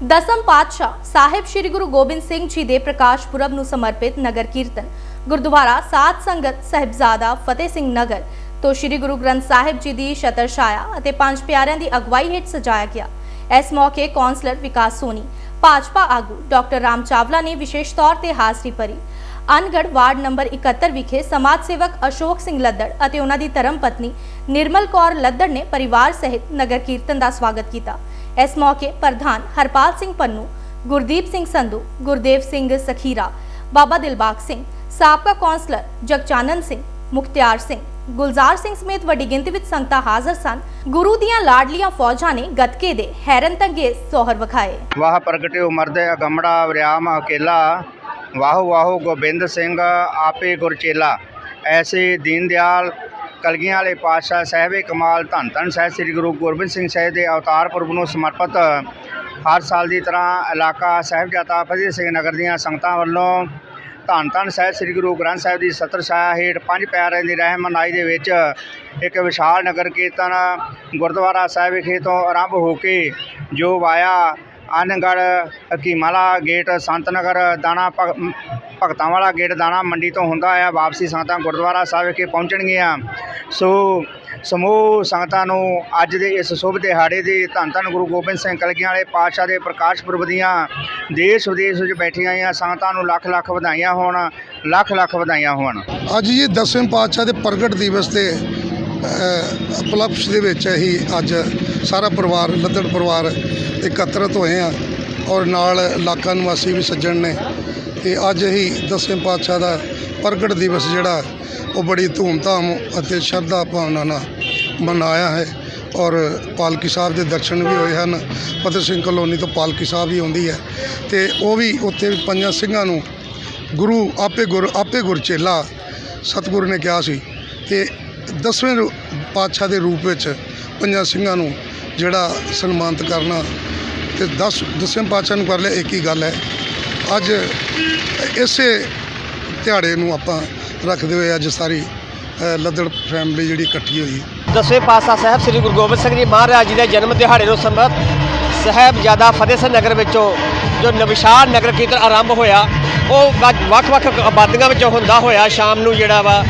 ਦਸਮ ਪਾਤਸ਼ਾਹ ਸਾਹਿਬ ਸ੍ਰੀ ਗੁਰੂ ਗੋਬਿੰਦ ਸਿੰਘ ਜੀ ਦੇ ਪ੍ਰਕਾਸ਼ ਪੁਰਬ ਨੂੰ ਸਮਰਪਿਤ ਨਗਰ ਕੀਰਤਨ, ਗੁਰਦੁਆਰਾ ਸਾਧ ਸੰਗਤ ਸਹਿਬਜ਼ਾਦਾ ਫਤਿਹ ਸਿੰਘ ਨਗਰ ਤੋਂ ਸ੍ਰੀ ਗੁਰੂ ਗ੍ਰੰਥ ਸਾਹਿਬ ਜੀ ਦੀ ਛਤਰ ਛਾਇਆ ਅਤੇ ਪੰਜ ਪਿਆਰਿਆਂ ਦੀ ਅਗਵਾਈ ਹੇਠ ਸਜਾਇਆ ਗਿਆ। ਇਸ ਮੌਕੇ ਕੌਂਸਲਰ ਵਿਕਾਸ ਸੋਨੀ, ਭਾਜਪਾ ਆਗੂ ਡਾਕਟਰ ਰਾਮ ਚਾਵਲਾ ਨੇ ਵਿਸ਼ੇਸ਼ ਤੌਰ ਤੇ ਹਾਜ਼ਰੀ ਭਰੀ। ਅਨਗੜ ਵਾਰਡ ਨੰਬਰ 71 ਵਿਖੇ ਸਮਾਜ ਸੇਵਕ ਅਸ਼ੋਕ ਸਿੰਘ ਲੱਦੜ ਅਤੇ ਉਹਨਾਂ ਦੀ ਧਰਮ ਪਤਨੀ ਨਿਰਮਲ ਕੌਰ ਲੱਦੜ ਨੇ ਪਰਿਵਾਰ ਸਹਿਤ ਨਗਰ ਕੀਰਤਨ ਦਾ ਸਵਾਗਤ ਕੀਤਾ। ਇਸ ਮੌਕੇ ਪ੍ਰਧਾਨ ਹਰਪਾਲ ਸਿੰਘ ਪੰਨੂ, ਗੁਰਦੀਪ ਸਿੰਘ ਸੰਧੂ, ਗੁਰਦੇਵ ਸਿੰਘ ਸਖੀਰਾ, ਬਾਬਾ ਦਿਲਬਾਗ ਸਿੰਘ, ਸਾਬਕਾ ਕੌਂਸਲਰ ਜਗਚਾਨਨ ਸਿੰਘ, ਮੁਖਤਿਆਰ ਸਿੰਘ, ਗੁਲਜ਼ਾਰ ਸਿੰਘ ਸਮੇਤ ਵੱਡੀ ਗਿਣਤੀ ਵਿੱਚ ਸੰਗਤਾਂ ਹਾਜ਼ਰ ਸਨ। ਗੁਰੂ ਦੀਆਂ ਲਾਡਲੀਆਂ ਫੌਜਾਂ ਨੇ ਗੱਤਕੇ ਦੇ ਹੈਰਨ ਤੰਗੇ ਸੋਹਰ ਵਿਖਾਏ। ਵਾਹ ਪ੍ਰਗਟਿਓ ਮਰਦੇ ਅਗੰਮੜਾ ਵਰਿਆਮ, ਅਕੇਲਾ। ਵਾਹੋ ਵਾਹੋ, ਗੋਬਿੰਦ ਸਿੰਘ, ਆਪੇ ਗੁਰਚੇਲਾ ਐਸੇ ਦੀਨ ਦਿਆਲ ਕਲਗੀਆਂ ਵਾਲੇ ਪਾਤਸ਼ਾਹ ਸਾਹਿਬੇ ਕਮਾਲ ਧੰਨ ਧੰਨ ਸਾਹਿਬ, ਸ੍ਰੀ ਗੁਰੂ ਗੋਬਿੰਦ ਸਿੰਘ ਸਾਹਿਬ ਦੇ ਅਵਤਾਰ ਪੁਰਬ ਨੂੰ ਸਮਰਪਿਤ ਹਰ ਸਾਲ ਦੀ ਤਰ੍ਹਾਂ ਇਲਾਕਾ ਸਾਹਿਬਜ਼ਾਦਾ ਫਤਿਹ ਸਿੰਘ ਨਗਰ ਦੀਆਂ ਸੰਗਤਾਂ ਵੱਲੋਂ ਧੰਨ ਧੰਨ ਸਾਹਿਬ, ਸ੍ਰੀ ਗੁਰੂ ਗ੍ਰੰਥ ਸਾਹਿਬ ਦੀ ਸਤਰ ਛਾਇਆ ਹੇਠ ਪੰਜ ਪਿਆਰਿਆਂ ਦੀ ਰਹਿਮਨਾਈ ਦੇ ਵਿੱਚ ਇੱਕ ਵਿਸ਼ਾਲ ਨਗਰ ਕੀਰਤਨ ਗੁਰਦੁਆਰਾ ਸਾਹਿਬ ਵਿਖੇ ਤੋਂ ਆਰੰਭ ਹੋ ਕੇ ਜੋ ਵਾਇਆ ਅਨਗੜ ਹਕੀਮਾਲਾ ਗੇਟ ਸੰਤ ਨਗਰ ਦਾਣਾ ਭਗ- ਭਗਤਾਂ ਵਾਲਾ ਗੇਟ, ਦਾਣਾ ਮੰਡੀ ਤੋਂ ਹੁੰਦਾ ਆ, ਵਾਪਸੀ ਸੰਗਤਾਂ ਗੁਰਦੁਆਰਾ ਸਾਹਿਬ ਵਿਖੇ ਪਹੁੰਚਣਗੀਆਂ। ਸੋ ਸਮੂਹ ਸੰਗਤਾਂ ਨੂੰ ਅੱਜ ਦੇ ਇਸ ਸ਼ੁਭ ਦਿਹਾੜੇ ਦੀ ਧੰਨ ਧੰਨ ਗੁਰੂ ਗੋਬਿੰਦ ਸਿੰਘ ਕਲਗੀਆਂ ਵਾਲੇ ਪਾਤਸ਼ਾਹ ਦੇ ਪ੍ਰਕਾਸ਼ ਪੁਰਬ ਦੀਆਂ ਦੇਸ਼ ਵਿਦੇਸ਼ ਵਿੱਚ ਬੈਠੀਆਂ ਹੋਈਆਂ ਸੰਗਤਾਂ ਨੂੰ ਲੱਖ ਲੱਖ ਵਧਾਈਆਂ ਹੋਣ, ਲੱਖ ਲੱਖ ਵਧਾਈਆਂ ਹੋਣ। ਅੱਜ ਜੀ ਦਸਵੇਂ ਪਾਤਸ਼ਾਹ ਦੇ ਪ੍ਰਗਟ ਦਿਵਸ ਤੇ ਅ, ਦੇ ਵਿੱਚ ਅਸੀਂ ਅੱਜ ਸਾਰਾ ਪਰਿਵਾਰ ਲੱਦੜ ਪਰਿਵਾਰ ਇਕੱਤਰਤ ਹੋਏ ਆ ਔਰ ਨਾਲ ਇਲਾਕਾ ਨਿਵਾਸੀ ਵੀ ਸੱਜਣ ਨੇ। ਤੇ ਅੱਜ ਹੀ ਦਸਵੇਂ ਪਾਤਸ਼ਾਹ ਦਾ ਪ੍ਰਗਟ ਦਿਵਸ ਜਿਹੜਾ ਉਹ ਬੜੀ ਧੂਮਧਾਮ ਅਤੇ ਸ਼ਰਧਾ ਭਾਵਨਾ ਨਾਲ ਮਨਾਇਆ ਹੈ ਔਰ ਪਾਲਕੀ ਸਾਹਿਬ ਦੇ ਦਰਸ਼ਨ ਵੀ ਹੋਏ ਹਨ। ਫਤਿਹ ਸਿੰਘ ਕਲੋਨੀ ਤੋਂ ਪਾਲਕੀ ਸਾਹਿਬ ਵੀ ਆਉਂਦੀ ਹੈ ਤੇ ਉਹ ਵੀ ਉੱਥੇ ਪੰਜਾਂ ਸਿੰਘਾਂ ਨੂੰ ਗੁਰੂ ਆਪੇ ਗੁਰ ਆਪੇ ਗੁਰ ਚੇਲਾ ਸਤਿਗੁਰੂ ਨੇ ਕਿਹਾ ਸੀ। ਤੇ ਦਸਵੇਂ ਰੂ- ਪਾਤਸ਼ਾਹ ਦੇ ਰੂਪ ਵਿੱਚ ਪੰਜਾਂ ਸਿੰਘਾਂ ਨੂੰ ਜਿਹੜਾ ਸਨਮਾਨਿਤ ਕਰਨਾ ਤੇ 10 ਦਸਵੇਂ ਪਾਤਸ਼ਾਹ ਨੂੰ ਕਰ ਲਿਆ, ਇੱਕ ਹੀ ਗੱਲ ਹੈ। ਅੱਜ ਇਸੇ ਦਿਹਾੜੇ ਨੂੰ ਆਪਾਂ ਰੱਖਦੇ ਹੋਏ ਅੱਜ ਸਾਰੀ ਲੱਦੜ ਫੈਮਿਲੀ ਜਿਹੜੀ ਇਕੱਠੀ ਹੋਈ ਦਸਵੇਂ ਪਾਤਸ਼ਾਹ ਸਾਹਿਬ ਸ੍ਰੀ ਗੁਰੂ ਗੋਬਿੰਦ ਸਿੰਘ ਜੀ ਮਹਾਰਾਜ ਜੀ ਦੇ ਜਨਮ ਦਿਹਾੜੇ ਨੂੰ ਸਮਰਪਿਤ ਸਾਹਿਬਜ਼ਾਦਾ ਫਤਿਹ ਸਿੰਘ ਨਗਰ ਵਿੱਚੋਂ ਜੋ ਨਵਿਸ਼ਾਲ ਨਗਰ ਕੀਰਤਨ ਆਰੰਭ ਹੋਇਆ, ਉਹ ਵੱਖ-ਵੱਖ ਆਬਾਦੀਆਂ ਵਿੱਚੋਂ ਹੁੰਦਾ ਹੋਇਆ, ਸ਼ਾਮ ਨੂੰ ਜਿਹੜਾ ਵਾ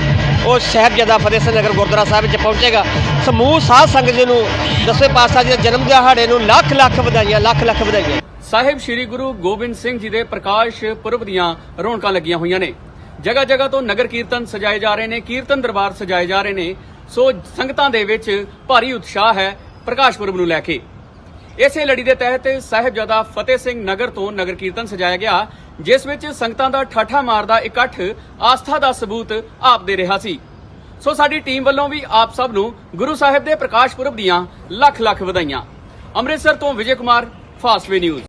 ਉਹ ਸਾਹਿਬਜ਼ਾਦਾ ਫਤਿਹ ਸਿੰਘ ਨਗਰ ਗੁਰਦੁਆਰਾ ਸਾਹਿਬ ਵਿੱਚ ਪਹੁੰਚੇਗਾ। ਸਮੂਹ ਸਾਧ ਸੰਗਤ ਜੀ ਨੂੰ ਦਸਵੇਂ ਪਾਤਸ਼ਾਹ ਜੀ ਦੇ ਜਨਮ ਦਿਹਾੜੇ ਨੂੰ ਲੱਖ ਲੱਖ ਵਧਾਈਆਂ, ਲੱਖ ਲੱਖ ਵਧਾਈਆਂ। ਸਾਹਿਬ ਸ੍ਰੀ ਗੁਰੂ ਗੋਬਿੰਦ ਸਿੰਘ ਜੀ ਦੇ ਪ੍ਰਕਾਸ਼ ਪੁਰਬ ਦੀਆਂ ਰੌਣਕਾਂ ਲੱਗੀਆਂ ਹੋਈਆਂ ਨੇ। ਜਗ੍ਹਾ ਜਗ੍ਹਾ ਤੋਂ ਨਗਰ ਕੀਰਤਨ ਸਜਾਏ ਜਾ ਰਹੇ ਨੇ, ਕੀਰਤਨ ਦਰਬਾਰ ਸਜਾਏ ਜਾ ਰਹੇ ਨੇ। ਸੋ ਸੰਗਤਾਂ ਦੇ ਵਿੱਚ ਭਾਰੀ ਉਤਸ਼ਾਹ ਹੈ ਪ੍ਰਕਾਸ਼ ਪੁਰਬ ਨੂੰ ਲੈ ਕੇ। ਇਸੇ ਲੜੀ ਦੇ ਤਹਿਤ ਸਾਹਿਬਜ਼ਾਦਾ ਫਤਿਹ ਸਿੰਘ ਨਗਰ ਤੋਂ ਨਗਰ ਕੀਰਤਨ ਸਜਾਇਆ ਗਿਆ। ਜਿਸ ਵਿੱਚ ਸੰਗਤਾਂ ਦਾ ਠਾਠਾ ਮਾਰਦਾ ਇਕੱਠ ਆਸਥਾ ਦਾ ਸਬੂਤ ਆਪ ਦੇ ਰਿਹਾ ਸੀ। ਸੋ ਸਾਡੀ ਟੀਮ ਵੱਲੋਂ ਵੀ ਆਪ ਸਭ ਨੂੰ ਗੁਰੂ ਸਾਹਿਬ ਦੇ ਪ੍ਰਕਾਸ਼ ਪੁਰਬ ਦੀਆਂ ਲੱਖ ਲੱਖ ਵਧਾਈਆਂ। ਅੰਮ੍ਰਿਤਸਰ ਤੋਂ ਵਿਜੇ ਕੁਮਾਰ ਫਾਸਟਵੇ ਨਿਊਜ਼।